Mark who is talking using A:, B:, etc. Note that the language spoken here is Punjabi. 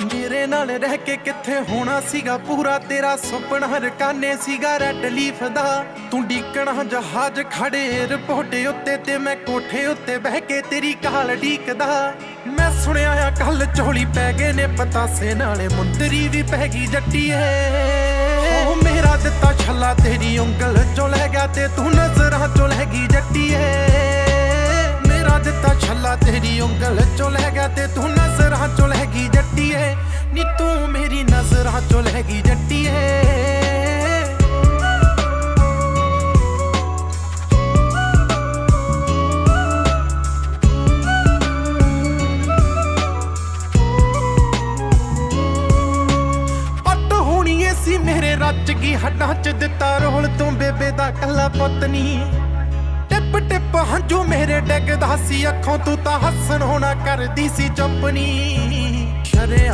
A: ਮੇਰੇ ਨਾਲ ਰਹਿ ਕੇ ਕਿੱਥੇ ਹੋਣਾ ਸੀਗਾ? ਪੂਰਾ ਤੇਰਾ ਸੁਪਨਾ ਰਕਾਨੇ ਸੀਗਾ ਰੈਡ ਲੀਫ ਦਾ। ਤੂੰ ਡੀਕਣਾ ਜਹਾਜ਼ ਖੜੇ ਰਿਪੋਰਟ ਉੱਤੇ ਤੇ ਮੈਂ ਕੋਠੇ ਉੱਤੇ ਬਹਿ ਕੇ ਤੇਰੀ ਕਾਲ ਢੀਕਦਾ। ਮੈਂ ਸੁਣਿਆ ਆ ਕੱਲ ਝੋਲੀ ਪੈ ਗਏ ਨੇ ਪਤਾਸੇ ਨਾਲੇ ਮੁੰਦਰੀ ਵੀ ਪੈ ਗਈ ਜੱਟੀਏ। ਓ ਮੇਰਾ ਦਿੱਤਾ ਛੱਲਾ ਤੇਰੀ ਉਂਗਲ ਚੋਂ ਲੈ ਗਿਆ ਤੇ ਤੂੰ ਨਜ਼ਰਾਂ ਚੋਂ ਲੈ ਗਈ ਜੱਟੀਏ। ਮੇਰਾ ਦਿੱਤਾ ਛੱਲਾ ਤੇਰੀ ਉਂਗਲ ਚੋਂ ਲੈ ਗਿਆ ਤੇ ਤੂੰ ਨਜ਼ਰਾਂ ਚੋਂ ਲੈ ਹੋਣੀ ਏ ਸੀ ਮੇਰੇ ਰੱਜ ਗਈ ਹੱਡਾਂ 'ਚ ਦਿੱਤਾ ਰੋਲ ਤੂੰ ਬੇਬੇ ਦਾ ਕੱਲਾ ਪੁੱਤ ਨੀ ਟਿਪ ਟਿਪ ਹੰਝੂ ਮੇਰੇ ਡਿੱਗਦਾ ਸੀ, ਅੱਖੋਂ ਤੂੰ ਤਾਂ ਹੱਸਣ ਹੋਣਾ ਕਰਦੀ ਸੀ ਚੁੱਪ ਨੀ। ਸ਼ਰਿਆ